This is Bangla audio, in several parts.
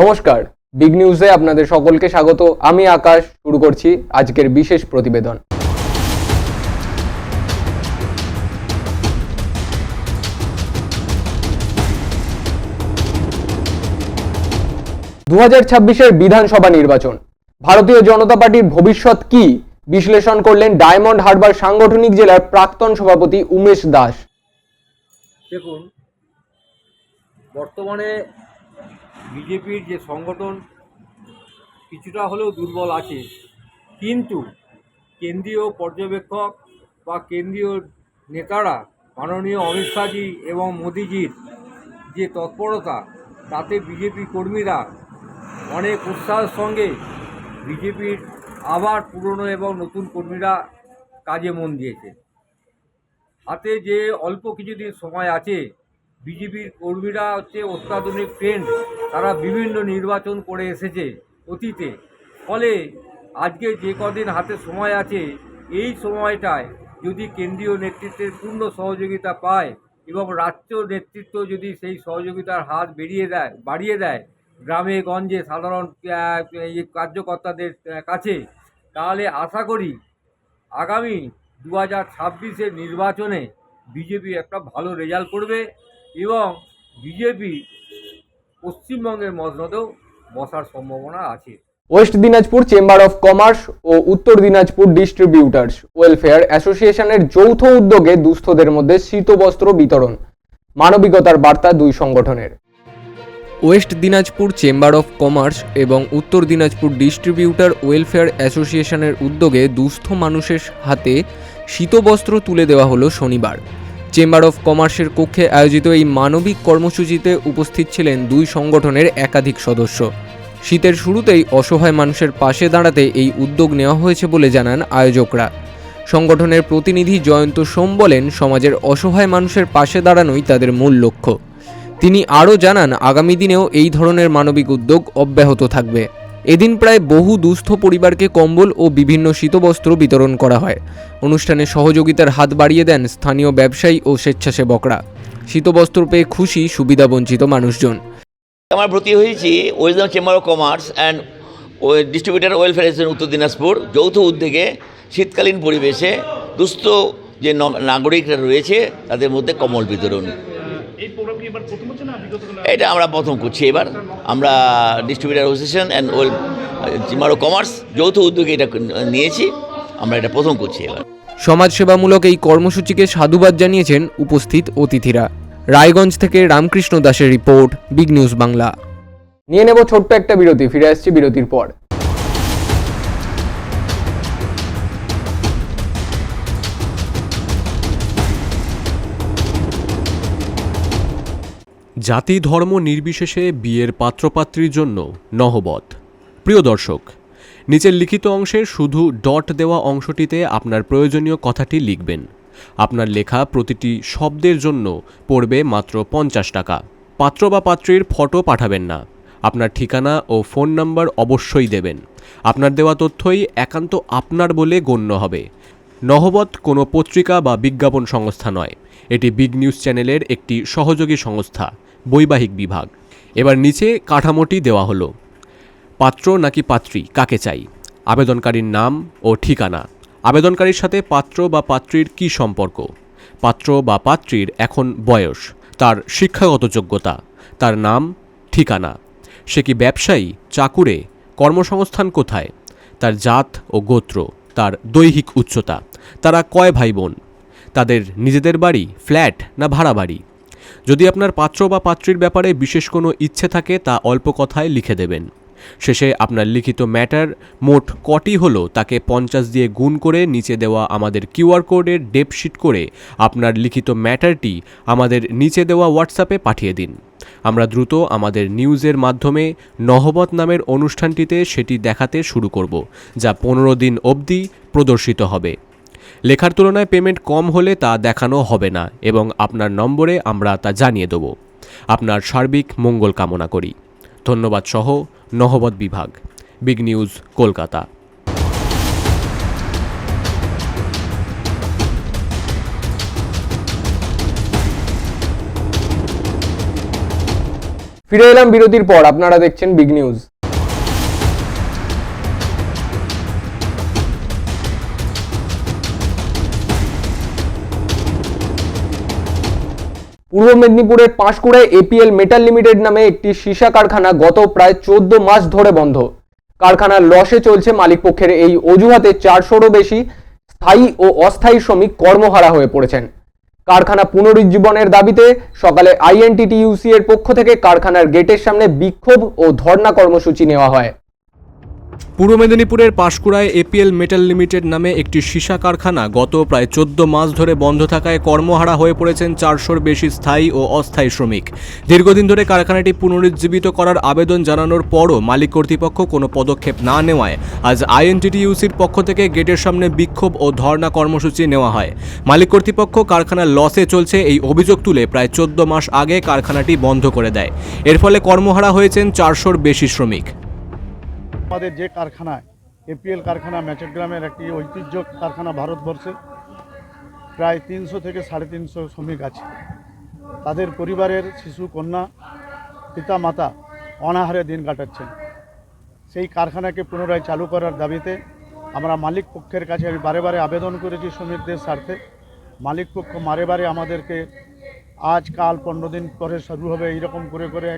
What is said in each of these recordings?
নমস্কার। বিগ নিউজে আপনাদের সকলকে স্বাগত। আমি আকাশ, শুরু করছি আজকের বিশেষ প্রতিবেদন। দু হাজার ছাব্বিশের বিধানসভা নির্বাচন। ভারতীয় জনতা পার্টির ভবিষ্যৎ কি? বিশ্লেষণ করলেন ডায়মন্ড হারবার সাংগঠনিক জেলার প্রাক্তন সভাপতি উমেশ দাস। দেখুন, বর্তমানে বিজেপির যে সংগঠন কিছুটা হলেও দুর্বল আছে, কিন্তু কেন্দ্রীয় পর্যবেক্ষক বা কেন্দ্রীয় নেতারা মাননীয় অমিত শাহজি এবং মোদিজির যে তৎপরতা, তাতে বিজেপি কর্মীরা অনেক উৎসাহের সঙ্গে বিজেপির আবার পুরনো এবং নতুন কর্মীরা কাজে মন দিয়েছে। হাতে যে অল্প কিছুদিন সময় আছে বিজেপির কর্মীরা হচ্ছে অত্যাধুনিক ট্রেন্ড তারা বিভিন্ন নির্বাচন করে এসেছে অতীতে। ফলে আজকে যে কদিন হাতে সময় আছে, এই সময়টায় যদি কেন্দ্রীয় নেতৃত্বের পূর্ণ সহযোগিতা পায় এবং রাজ্য নেতৃত্ব যদি সেই সহযোগিতার হাত বেরিয়ে দেয়, বাড়িয়ে দেয় গ্রামে, গঞ্জে সাধারণ কার্যকর্তাদের কাছে, তাহলে আশা করি আগামী দু হাজার নির্বাচনে বিজেপি একটা ভালো রেজাল্ট করবে। এবং বিজেপি পশ্চিমবঙ্গের মসনদেও বসার সম্ভাবনা আছে। West Dinajpur chamber of commerce ও উত্তর দিনাজপুর ডিস্ট্রিবিউটার্স ওয়েলফেয়ার অ্যাসোসিয়েশনের যৌথ উদ্যোগে দুস্থদের মধ্যে শীতবস্ত্র বিতরণ মানবিকতার বার্তা দুই সংগঠনের। West Dinajpur chamber of commerce এবং উত্তর দিনাজপুর ডিস্ট্রিবিউটার ওয়েলফেয়ার অ্যাসোসিয়েশনের উদ্যোগে দুস্থ মানুষের হাতে শীতবস্ত্র তুলে দেওয়া হলো শনিবার। চেম্বার অফ কমার্সের কক্ষে আয়োজিত এই মানবিক কর্মসূচিতে উপস্থিত ছিলেন দুই সংগঠনের একাধিক সদস্য। শীতের শুরুতেই অসহায় মানুষের পাশে দাঁড়াতে এই উদ্যোগ নেওয়া হয়েছে বলে জানান আয়োজকরা। সংগঠনের প্রতিনিধি জয়ন্ত সোম বলেন, সমাজের অসহায় মানুষের পাশে দাঁড়ানোই তাদের মূল লক্ষ্য। তিনি আরও জানান, আগামী দিনেও এই ধরনের মানবিক উদ্যোগ অব্যাহত থাকবে। এদিন প্রায় বহু দুস্থ পরিবারকে কম্বল ও বিভিন্ন শীতবস্ত্র বিতরণ করা হয়। অনুষ্ঠানে সহযোগিতার হাত বাড়িয়ে দেন স্থানীয় ব্যবসায়ী ও স্বেচ্ছাসেবকরা। শীতবস্ত্র পেয়ে খুশি সুবিধাবঞ্চিত মানুষজন। আমার ভর্তি হয়েছি western chamber of commerce and distributor welfare উত্তর দিনাজপুর। যৌথ উদ্যোগে শীতকালীন পরিবেশে দুস্থ যে নাগরিকরা রয়েছে, তাদের মধ্যে কমল বিতরণ। এটা আমরা প্রথম করছি এবার। আমরা distributor association and well chamber commerce যৌথ উদ্যোগে এটা নিয়েছি। আমরা এটা প্রথম করছি এবার। সমাজসেবামূলক এই কর্মসূচিকে সাধুবাদ জানিয়েছেন উপস্থিত অতিথিরা। রায়গঞ্জ থেকে রামকৃষ্ণ দাসের রিপোর্ট বিগ নিউজ বাংলা। নিয়ে নেব ছোট্ট একটা বিরতি ফিরে আসছি বিরতির পর। জাতি ধর্ম নির্বিশেষে বিয়ের পাত্রপাত্রীর জন্য নহবত প্রিয় দর্শক, নিচের লিখিত অংশের শুধু ডট দেওয়া অংশটিতে আপনার প্রয়োজনীয় কথাটি লিখবেন। আপনার লেখা প্রতিটি শব্দের জন্য পড়বে মাত্র পঞ্চাশ টাকা। পাত্র বা পাত্রীর ফটো পাঠাবেন না। আপনার ঠিকানা ও ফোন নাম্বার অবশ্যই দেবেন। আপনার দেওয়া তথ্যই একান্ত আপনার বলে গণ্য হবে। নহবত কোনো পত্রিকা বা বিজ্ঞাপন সংস্থা নয়। এটি বিগ নিউজ চ্যানেলের একটি সহযোগী সংস্থা, বৈবাহিক বিভাগ। এবার নিচে কাঠামোটি দেওয়া হলো। পাত্র নাকি পাত্রী, কাকে চাই? আবেদনকারীর নাম ও ঠিকানা। আবেদনকারীর সাথে পাত্র বা পাত্রীর কী সম্পর্ক? পাত্র বা পাত্রীর এখন বয়স, তার শিক্ষাগত যোগ্যতা, তার নাম, ঠিকানা। সে কি ব্যবসায়ী, চাকুরে, কর্মসংস্থান কোথায়? তার জাত ও গোত্র, তার দৈহিক উচ্চতা। তারা কয় ভাই বোন তাদের নিজেদের বাড়ি, ফ্ল্যাট না ভাড়া বাড়ি? যদি আপনার পাত্র বা পাত্রীর ব্যাপারে বিশেষ কোনো ইচ্ছে থাকে, তা অল্প কথায় লিখে দেবেন। শেষে আপনার লিখিত ম্যাটার মোট কটি হলো, তাকে পঞ্চাশ দিয়ে গুণ করে নিচে দেওয়া আমাদের কিউআর কোডের ডেপশিট করে আপনার লিখিত ম্যাটারটি আমাদের নিচে দেওয়া হোয়াটসঅ্যাপে পাঠিয়ে দিন। আমরা দ্রুত আমাদের নিউজের মাধ্যমে নহবত নামের অনুষ্ঠানটিতে সেটি দেখাতে শুরু করব, যা পনেরো দিন অবধি প্রদর্শিত হবে। লেখার তুলনায় পেমেন্ট কম হলে তা দেখানো হবে না এবং আপনার নম্বরে আমরা তা জানিয়ে দেব। আপনার সার্বিক মঙ্গল কামনা করি। ধন্যবাদ সহ নহবত বিভাগ বিগ নিউজ কলকাতা। ফিরে এলাম বিরতির পর, আপনারা দেখছেন বিগ নিউজ পূর্ব মেদিনীপুরের পাঁশকুড়ায় এপিএল মেটাল লিমিটেড নামে একটি সীসা কারখানা গত প্রায় চোদ্দ মাস ধরে বন্ধ। কারখানার লসে চলছে মালিকপক্ষের এই অজুহাতে চারশোরও বেশি স্থায়ী ও অস্থায়ী শ্রমিক কর্মহারা হয়ে পড়েছেন। কারখানা পুনরুজ্জীবনের দাবিতে সকালে আইএনটিটিইউসি এর পক্ষ থেকে কারখানার গেটের সামনে বিক্ষোভ ও ধর্ণা কর্মসূচি নেওয়া হয়। পূর্ব মেদিনীপুরের পাঁশকুড়ায় এপিএল মেটাল লিমিটেড নামে একটি সীসা কারখানা গত প্রায় চোদ্দ মাস ধরে বন্ধ থাকায় কর্মহারা হয়ে পড়েছেন চারশোর বেশি স্থায়ী ও অস্থায়ী শ্রমিক। দীর্ঘদিন ধরে কারখানাটি পুনরুজ্জীবিত করার আবেদন জানানোর পরও মালিক কর্তৃপক্ষ কোনো পদক্ষেপ না নেওয়ায় আজ আইএনটিটিইউসির পক্ষ থেকে গেটের সামনে বিক্ষোভ ও ধর্ণা কর্মসূচি নেওয়া হয়। মালিক কর্তৃপক্ষ কারখানার লসে চলছে এই অভিযোগ তুলে প্রায় চোদ্দ মাস আগে কারখানাটি বন্ধ করে দেয়। এর ফলে কর্মহারা হয়েছেন চারশোর বেশি শ্রমিক। আমাদের যে কারখানায় এপিএল কারখানা ম্যাচেরগ্রামের একটি ঐতিহ্য কারখানা ভারতবর্ষে, প্রায় তিনশো থেকে সাড়ে তিনশো শ্রমিক আছে। তাদের পরিবারের শিশু, কন্যা, পিতা, মাতা অনাহারে দিন কাটাচ্ছেন। সেই কারখানাকে পুনরায় চালু করার দাবিতে আমরা মালিক পক্ষের কাছে আমি বারে বারে আবেদন করেছি শ্রমিকদের স্বার্থে। মালিক পক্ষ বারে বারে আমাদেরকে আজ, কাল, পনেরো দিন পরে শুরু হবে, এইরকম করে করে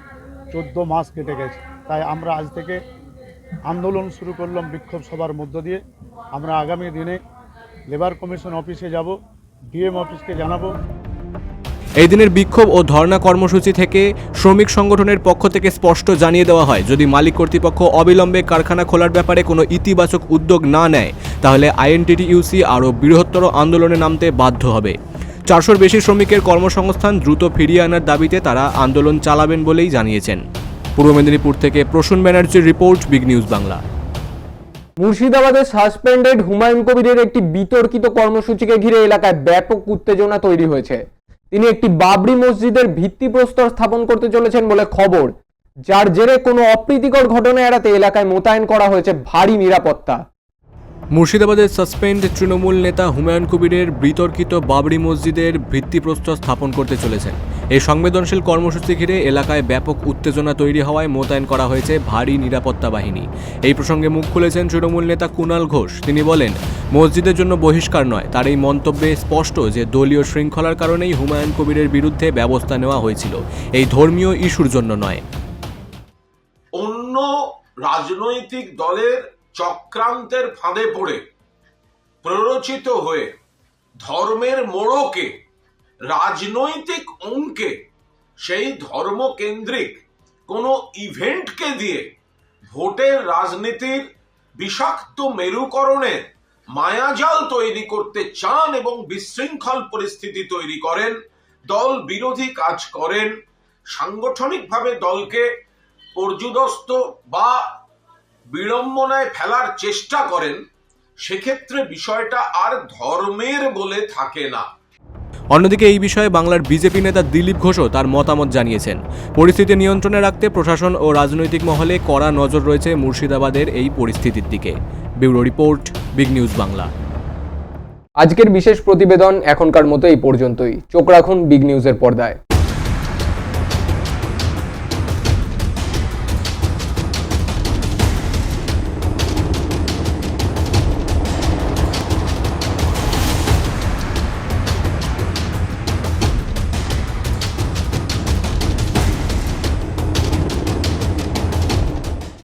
চোদ্দ মাস কেটে গেছে। তাই আমরা আজ থেকে আন্দোলন শুরু করলাম বিক্ষোভ সভার মধ্য দিয়ে। আমরা আগামী দিনে লেবার কমিশন অফিসে যাব, ডিএম অফিসকে জানাব। এই দিনের বিক্ষোভ ও ধর্ণা কর্মসূচি থেকে শ্রমিক সংগঠনের পক্ষ থেকে স্পষ্ট জানিয়ে দেওয়া হয়, যদি মালিক কর্তৃপক্ষ অবিলম্বে কারখানা খোলার ব্যাপারে কোনো ইতিবাচক উদ্যোগ না নেয়, তাহলে আইএনটিটিইউসি আরও বৃহত্তর আন্দোলনে নামতে বাধ্য হবে। চারশোর বেশি শ্রমিকের কর্মসংস্থান দ্রুত ফিরিয়ে আনার দাবিতে তারা আন্দোলন চালাবেন বলেই জানিয়েছেন। পূর্ব মেদিনীপুর থেকে প্রসূন ব্যানার্জির রিপোর্ট, বিগ নিউজ বাংলা। মুর্শিদাবাদে সাসপেন্ডেড হুমায়ুন কবিরের একটি বিতর্কিত কর্মসূচিকে ঘিরে এলাকায় ব্যাপক উত্তেজনা তৈরি হয়েছে। তিনি একটি বাবরি মসজিদের ভিত্তিপ্রস্তর স্থাপন করতে চলেছেন বলে খবর, যার জেরে কোনো অপ্রীতিকর ঘটনা এড়াতে এলাকায় মোতায়েন করা হয়েছে ভারী নিরাপত্তা। মুর্শিদাবাদের সাসপেন্ড তৃণমূল নেতা হুমায়ুন কবিরের বিতর্কিত বাবরি মসজিদের ভিত্তিপ্রস্তর স্থাপন করতে চলেছেন। এই সংবেদনশীল কর্মসূচি ঘিরে এলাকায় ব্যাপক উত্তেজনা তৈরি হওয়ায় মোতায়েন করা হয়েছে ভারী নিরাপত্তা বাহিনী। এই প্রসঙ্গে মুখ খুলেছেন তৃণমূল নেতা কুণাল ঘোষ। তিনি বলেন, মসজিদের জন্য বহিষ্কার নয়, তার এই মন্তব্যে স্পষ্ট যে দলীয় শৃঙ্খলার কারণেই হুমায়ুন কবিরের বিরুদ্ধে ব্যবস্থা নেওয়া হয়েছিল। এই ধর্মীয় ইস্যুর জন্য নয়। অন্য রাজনৈতিক দলের চক্রান্তের ফাঁদে পড়ে, প্ররোচিত হয়ে ধর্মের মোড়কে, রাজনৈতিক অঙ্কে, সেই ধর্মকেন্দ্রিক কোনো ইভেন্টকে দিয়ে ভোটের রাজনীতির বিষাক্ত মেরুকরণের মায়াজাল তৈরি করতে চান এবং বিশৃঙ্খল পরিস্থিতি তৈরি করেন, দল বিরোধী কাজ করেন, সাংগঠনিকভাবে দলকে পর্যুদস্ত বা বিড়ম্বনায় ফেলার চেষ্টা করেন সেক্ষেত্রে বিষয়টা আর ধর্মের বলে থাকে না। অন্যদিকে এই বিষয়ে বাংলার বিজেপি নেতা দিলীপ ঘোষও তার মতামত জানিয়েছেন। পরিস্থিতি নিয়ন্ত্রণে রাখতে প্রশাসন ও রাজনৈতিক মহলে কড়া নজর রয়েছে মুর্শিদাবাদের এই পরিস্থিতির দিকে। Bureau report big news Bangla. আজকের বিশেষ প্রতিবেদন এখনকার মতো এই পর্যন্তই। চোখ রাখুন বিগ নিউজের পর্দায়।